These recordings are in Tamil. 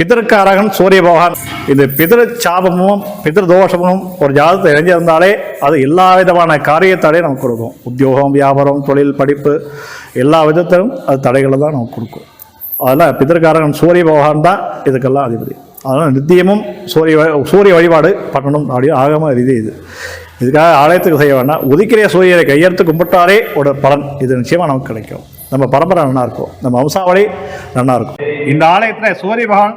பிதற்காரகன் சூரிய பகவான் இந்த பிதிரு சாபமும் பிதிரு தோஷமும் ஒரு ஜாதகத்தை இணைஞ்சிருந்தாலே அது எல்லா விதமான காரியத்தாலே நமக்கு கொடுக்கும். உத்தியோகம் வியாபாரம் தொழில் படிப்பு எல்லா விதத்திலும் அது தடைகளை தான் நமக்கு கொடுக்கும். அதனால் பிதற்காரகன் சூரிய பகவான் தான் இதுக்கெல்லாம் அதிபதி. அதனால் நித்தியமும் சூரிய சூரிய வழிபாடு பண்ணணும் அப்படின்னு ஆகம ரீதி இது. இதுக்காக ஆலயத்துக்கு செய்ய வேண்டாம். உதிக்கிற சூரியனை கையெழுத்து கும்பிட்டாலே ஒரு பலன். இது நிச்சயமாக நமக்கு கிடைக்கும். நம்ம பரம்பரை நல்லா இருக்கும். நம்ம வம்சாவளி நல்லா இருக்கும். இந்த ஆலயத்தில் சூரிய பகவான்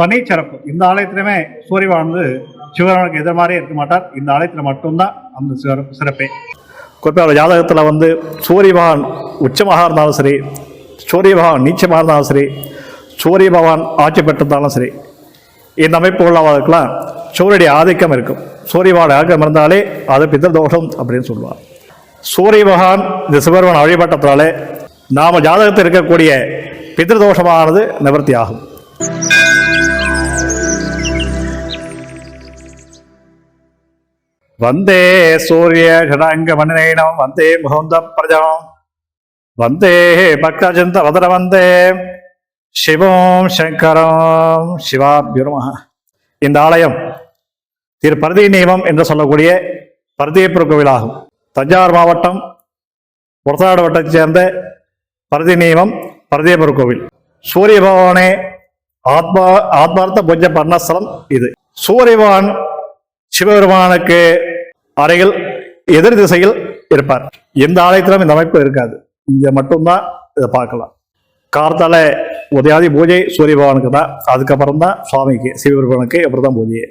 தனி சிறப்பு இந்த ஆலயத்திலுமே சூரியவானது பகவான் வந்து இருக்க மாட்டார். இந்த ஆலயத்தில் மட்டும்தான் அந்த சிறப்பு சிறப்பே. குறிப்பாக ஜாதகத்தில் வந்து சூரியபகவான் உச்சமாக இருந்தாலும் சரி சூரியபகவான் நீச்சமாக இருந்தாலும் சரி சூரிய பகவான் ஆட்சி பெற்றிருந்தாலும் சரி இந்த அமைப்பு உள்ளவர்களுக்கெல்லாம் சூரியனுடைய ஆதிக்கம் இருக்கும். சூரிய பகவான் ஆதிக்கம் இருந்தாலே அது பித்ததோஷம் அப்படின்னு சொல்லுவார். சூரிய பகவான் இந்த சிவபெருமான் வழிபட்டத்தாலே நாம் ஜாதகத்தில் இருக்கக்கூடிய பித்திருதோஷமானது நிவர்த்தி ஆகும் வந்தே சூரிய ஷடாங்க மணிநயனம் வந்தே முகுந்த பிரஜம். வந்தே பக்தஜந்த வதர வந்தே. சிவம் சங்கரம் சிவாபியுரம இந்த ஆலயம் திரு பரதி நியமம் என்று சொல்லக்கூடிய பரதீபுர கோவிலாகும். தஞ்சாவூர் மாவட்டம் புறத்தாடு வட்டத்தைச் சேர்ந்த பரதி நியமம் பரதீபுர கோவில். சூரிய பகவானே ஆத்மா ஆத்மார்த்த பூஜை பர்ணஸ்தலம் இது. சூரியபகவான் சிவபெருமானுக்கு அறையில் எதிர் திசையில் இருப்பார். எந்த ஆலயத்திலும் இந்த அமைப்பு இருக்காது. இங்க மட்டும்தான் இதை பார்க்கலாம். கார்த்தால உதயாதி பூஜை சூரிய பகவானுக்கு தான். அதுக்கப்புறம் தான் சுவாமிக்கு சிவபெருமானுக்கு அப்புறம் தான் பூஜை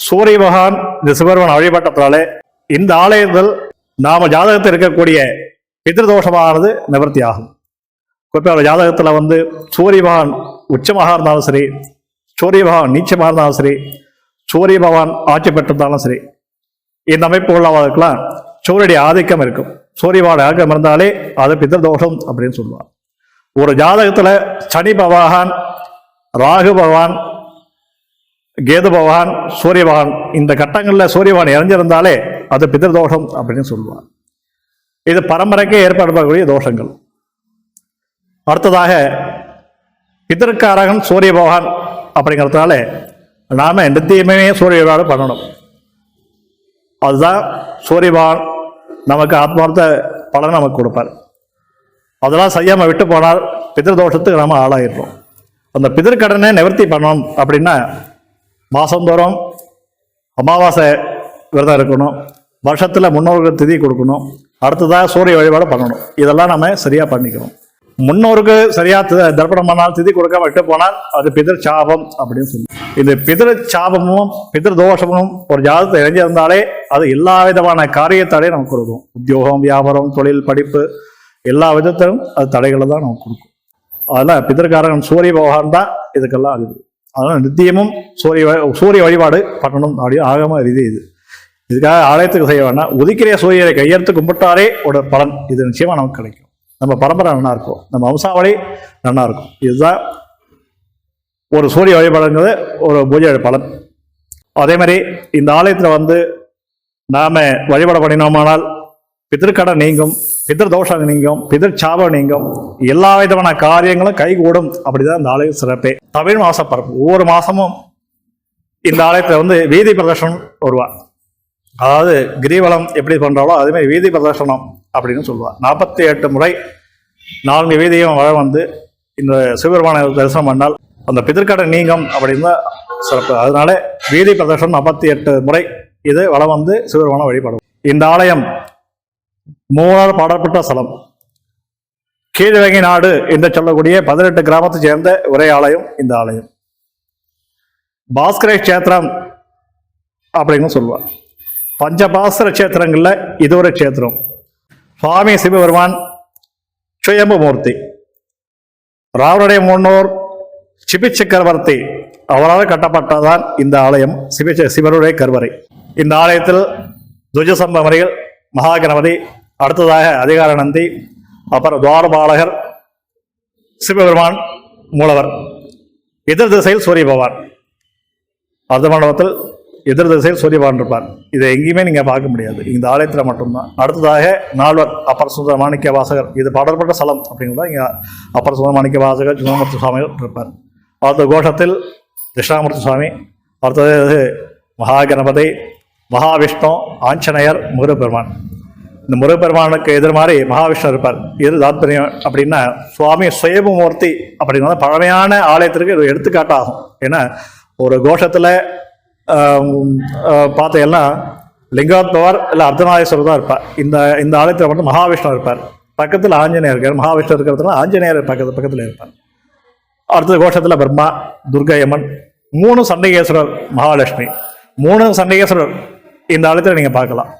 சூரிய பகவான் இந்த சிவபெருமான் வழிபட்டத்தினால இந்த ஆலயத்தில் நாம ஜாதகத்தில் இருக்கக்கூடிய பித்ருதோஷமானது நிவர்த்தி ஆகும் குறிப்பாக ஜாதகத்தில் வந்து சூரிய பகவான் உச்சமாக இருந்தாலும் சரி சூரிய பகவான் நீச்சமாக இருந்தாலும் சரி சூரிய பகவான் ஆட்சி பெற்றிருந்தாலும் சரி இந்த அமைப்பு உள்ளவர்களுக்கெல்லாம் சூரியனுடைய ஆதிக்கம் இருக்கும். சூரியபகவான் ஆதிக்கம் இருந்தாலே அது பிதர்தோஷம் அப்படின்னு சொல்லுவார் ஒரு ஜாதகத்தில் சனி பகவான் ராகு பகவான் கேது பகவான் சூரிய பகவான் இந்த கட்டங்களில் சூரிய பகவான் இறஞ்சிருந்தாலே அது பிதர்தோஷம் அப்படின்னு சொல்லுவார் இது பரம்பரைக்கே ஏற்படக்கூடிய தோஷங்கள். அடுத்ததாக பிதற்காரகன் சூரிய பகவான் அப்படிங்கிறதுனால நாம் நித்தியமே சூரிய வழிபாடு பண்ணணும். அதுதான் சூரியவான் நமக்கு ஆத்மார்த்த பலன் நமக்கு கொடுப்பார். அதெல்லாம் செய்யாமல் விட்டு போனால் பிதிர்தோஷத்துக்கு நம்ம ஆளாயிடுறோம். அந்த பிதிர்கடனை நிவர்த்தி பண்ணணும் அப்படின்னா மாதந்தோறும் அமாவாசை விரதம் இருக்கணும். வருஷத்தில் முன்னோர்கள் திதி கொடுக்கணும். அடுத்ததாக சூரிய வழிபாடு பண்ணணும். இதெல்லாம் நம்ம சரியாக பண்ணிக்கணும். முன்னோருக்கு சரியாக தர்ப்பணம் பண்ணால் திதி கொடுக்காம விட்டு போனால் அது பிதிர் சாபம் அப்படின்னு சொல்லி. இந்த பிதிர் சாபமும் பிதிர் தோஷமும் ஒரு ஜாதகத்தை இணைஞ்சிருந்தாலே அது எல்லா விதமான காரியத்தாலே நமக்கு கொடுக்கும். உத்தியோகம் வியாபாரம் தொழில் படிப்பு எல்லா விதத்திலும் அது தடைகளை தான் நமக்கு கொடுக்கும். அதெல்லாம் பிதற்காரகன் சூரிய பகவான் தான் இதுக்கெல்லாம் அறிவு. அதனால் நித்தியமும் சூரிய வ- சூரிய வழிபாடு பண்ணணும் அப்படின்னு ஆகம ரீதி இது. இதுக்காக ஆலயத்துக்கு செய்ய வேண்டாம். உதிக்கிற சூரியனை கையெடுத்து கும்பிட்டாலே ஒரு பலன். இது நிச்சயமாக நமக்கு கிடைக்கும். நம்ம பரம்பரை நல்லா இருக்கும். நம்ம வம்சாவளி நல்லா இருக்கும். இதுதான் ஒரு சூரிய வழிபாடுங்கிறது ஒரு பூஜை பலன் அதே மாதிரி இந்த ஆலயத்தில் வந்து நாம் வழிபாடு பண்ணினோமானால் பிதிர்க்கடை நீங்கும் பிதர் தோஷம் நீங்கும் பிதர் சாபம் நீங்கும். எல்லா விதமான காரியங்களும் கைகூடும். அப்படிதான் இந்த ஆலயம் சிறப்பே. தமிழ் மாச பரப்பு ஒவ்வொரு மாசமும் இந்த ஆலயத்தில் வந்து வீதி பிரதர்ஷனம் வருவார். அதாவது கிரிவலம் எப்படி பண்ணுறாலோ அதுமாதிரி வீதி பிரதர்ஷனம் அப்படின்னு சொல்லுவார். நாற்பத்தி எட்டு முறை நான்கு வீதியும் வர வந்து இந்த சிவபெருமான தரிசனம் பண்ணால் அந்த பிதிர்க்கடை நீங்கும் அப்படின்னு தான் சிறப்பு. அதனால வீதி பிரதர்ஷனம் ஐம்பத்தி எட்டு முறை இது வளம் வந்து சிவபெருமான வழிபடும். இந்த ஆலயம் மூணார் பாடப்பட்ட ஸ்தலம். கீழ்வகை நாடு என்று சொல்லக்கூடிய பதினெட்டு கிராமத்தை சேர்ந்த ஒரே ஆலயம் இந்த ஆலயம். பாஸ்கர கஷேத்திரம் அப்படின்னு சொல்லுவார். பஞ்சபாஸ்கர கஷேத்திரங்களில் இது ஒரு கஷேத்திரம். சுவாமி சிவபெருமான் சுயம்பு மூர்த்தி. ராவருடைய முன்னோர் சிபி சக்கரவர்த்தி அவரால் கட்டப்பட்டதான் இந்த ஆலயம் சிபி சிவனுடைய கருவறை. இந்த ஆலயத்தில் துவஜசம்ப முறையில் மகாகணபதி அடுத்ததாக அதிகார நந்தி அப்புறம் துவாரபாலகர் சிவபெருமான் மூலவர். எதிர் திசையில் சூரிய பகவான். அர்த்த மண்டபத்தில் எதிர் திசையில் சூரிய பகவான் இருப்பார். இதை எங்கேயுமே நீங்கள் பார்க்க முடியாது. இந்த ஆலயத்தில் மட்டும்தான். அடுத்ததாக நால்வர் அப்பர் சுந்தர மாணிக்க வாசகர் இது பாடல்பட்ட ஸ்தலம் அப்படிங்கிறத இங்கே அப்பர் சுந்தர மாணிக்க வாசகர் சுந்தரமூர்த்தி சுவாமிகள் இருப்பார். அந்த கோஷத்தில் தட்சிணாமூர்த்தி சுவாமி அடுத்தது மகாகணபதி மகாவிஷ்ணு ஆஞ்சநேயர் முருகப்பெருமான் இந்த முருகப்பெருமானுக்கு எதிர் மாதிரி மகாவிஷ்ணு இருப்பார் இது தாத்பரியம் அப்படின்னா சுவாமி சுயபமூர்த்தி அப்படின்னா பழமையான ஆலயத்திற்கு இது எடுத்துக்காட்டாகும் ஏன்னா ஒரு கோஷத்தில் பார்த்தீங்கன்னா லிங்கோத்பவர் இல்லை அர்த்தநாதீஸ்வரர் தான் இருப்பார் இந்த இந்த ஆலயத்தில் மட்டும் மகாவிஷ்ணு இருப்பார் பக்கத்தில் ஆஞ்சநேயர் இருக்கார் மகாவிஷ்ணு இருக்கிறதுனால ஆஞ்சநேயர் பக்கத்து பக்கத்தில் இருப்பார் அடுத்த கோஷத்தில் பிரம்மா துர்கையம்மன் மூணு சண்டிகேஸ்வரர் மகாலட்சுமி. மூணு சண்டிகேஸ்வரர் இந்த ஆலயத்தில் நீங்கள் பார்க்கலாம்.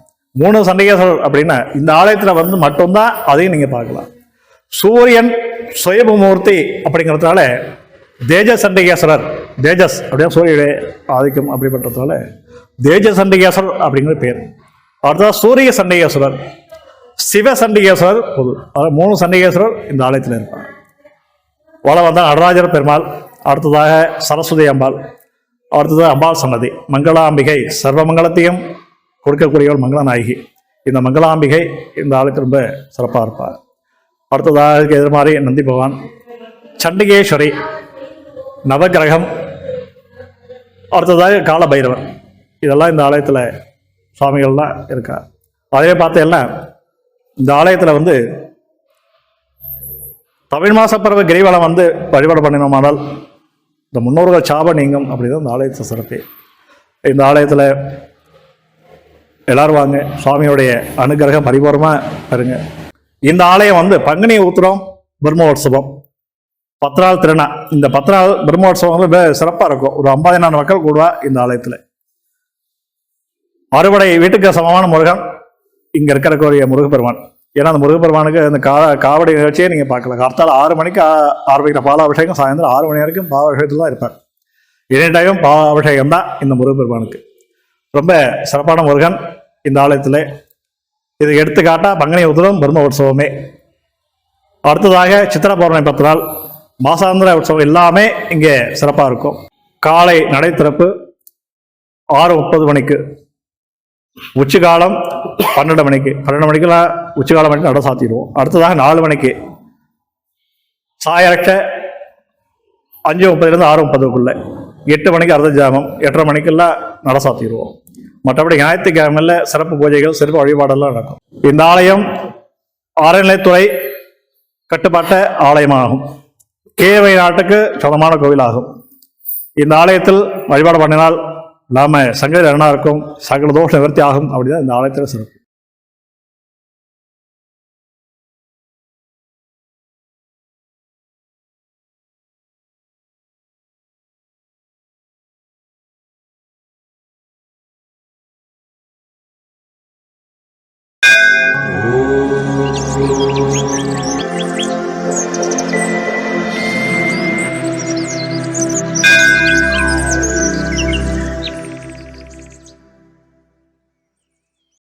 மூணு சண்டிகேஸ்வரர் அப்படின்னா இந்த ஆலயத்தில் வந்து மட்டும்தான் அதையும் நீங்கள் பார்க்கலாம். சூரியன் சுயபமூர்த்தி அப்படிங்கிறதுனால தேஜஸ் சண்டிகேஸ்வரர் தேஜஸ் அப்படின்னா சூரிய ஆதிக்கம் அப்படிப்பட்டதுனால தேஜ சண்டிகேஸ்வரர் அப்படிங்கிற பேர். அடுத்தது சூரிய சண்டிகேஸ்வரர் சிவ சண்டிகேஸ்வரர் பொது. அதாவது மூணு சண்டிகேஸ்வரர் இந்த ஆலயத்தில் இருப்பார் வளம் வந்தால் நடராஜர பெருமாள் அடுத்ததாக சரஸ்வதி அம்பாள் அடுத்தது அம்பாள் சன்னதி. மங்களாம்பிகை சர்வமங்கலத்தையும் கொடுக்கக்கூடியவள் மங்களநாயகி. இந்த மங்களாம்பிகை இந்த ஆளுக்கு ரொம்ப சிறப்பாக இருப்பார். அடுத்ததாக எதிர்மாறி எதிர் மாதிரி நந்தி பகவான் சண்டிகேஸ்வரி நவகிரகம் அடுத்ததாக காலபைரவன் இதெல்லாம் இந்த ஆலயத்தில் சுவாமிகள்லாம் இருக்கா அதே பார்த்தேன்னா இந்த ஆலயத்தில் வந்து தமிழ் மாசப்பறவை கிரிவலம் வந்து வழிபாடு பண்ணினோமானால் இந்த முன்னோர்கள் சாப நீங்கும் அப்படிதான் இந்த ஆலயத்தை சிறப்பு. இந்த ஆலயத்தில் எல்லாரும் வாங்க சுவாமியோடைய அனுகிரகம் பரிபூர்ணமாக பெறுங்க இந்த ஆலயம் வந்து பங்குனி உத்திரம் பிரம்மோற்சவம். பத்து நாள் திருநா இந்த பத்து நாள் பிரம்மோற்சவம் வந்து சிறப்பாக இருக்கும். ஒரு ஐம்பதினாயிரம் மக்கள் கூடுவா இந்த ஆலயத்தில். அறுவடை வீட்டுக்கு சமமான முருகன் இங்கே இருக்கிறக்கூடிய முருகப்பெருமான். ஏன்னா அந்த முருகப்பெருமானுக்கு அந்த கா காவடி நிகழ்ச்சியே நீங்கள் பார்க்கலாம். கார்த்தால ஆறு மணிக்கு ஆ- ஆரம்பிக்கிற பாலாபிஷேகம் சாயந்தரம் ஆறு மணி வரைக்கும் பாலாபிஷேகத்தில் தான் இருப்பார் எனி பாலாபிஷேகம் தான் இந்த முருகப்பெருமானுக்கு. ரொம்ப சிறப்பான முருகன் இந்த ஆலயத்தில். இது எடுத்துக்காட்டாக பங்கனி உத்திரம் பிரம்ம உற்சவமே அடுத்ததாக சித்திர பௌர்ணமி பத்து நாள் மாசாந்திர உற்சவம் எல்லாமே இங்கே சிறப்பாக இருக்கும். காலை நடை திறப்பு ஆறு முப்பது மணிக்கு. உச்சிகாலம் பன்னெண்டு மணிக்கு. பன்னெண்டு மணிக்கெல்லாம் உச்சிகாலம் மணிக்கு நட சாத்திடுவோம். அடுத்ததாக நாலு மணிக்கு. சாயரட்ச அஞ்சு முப்பதுலேருந்து ஆறு முப்பதுக்குள்ள. எட்டு மணிக்கு அர்த்த ஜாமம். எட்டரை மணிக்கெல்லாம் நட சாத்திடுவோம். மற்றபடி ஞாயிற்றுக்கிழமையில் சிறப்பு பூஜைகள் சிறப்பு வழிபாடெல்லாம் நடக்கும். இந்த ஆலயம் அறநிலைத்துறை கட்டுப்பாட்ட ஆலயமாகும். கேவை நாட்டுக்கு சொந்தமான கோவிலாகும். இந்த ஆலயத்தில் வழிபாடு பண்ணினால் நாம் சங்கர அரணா இருக்கும் சகல தோஷ நிவர்த்தி ஆகும் அப்படிதான் இந்த ஆலயத்தில் சிறப்பு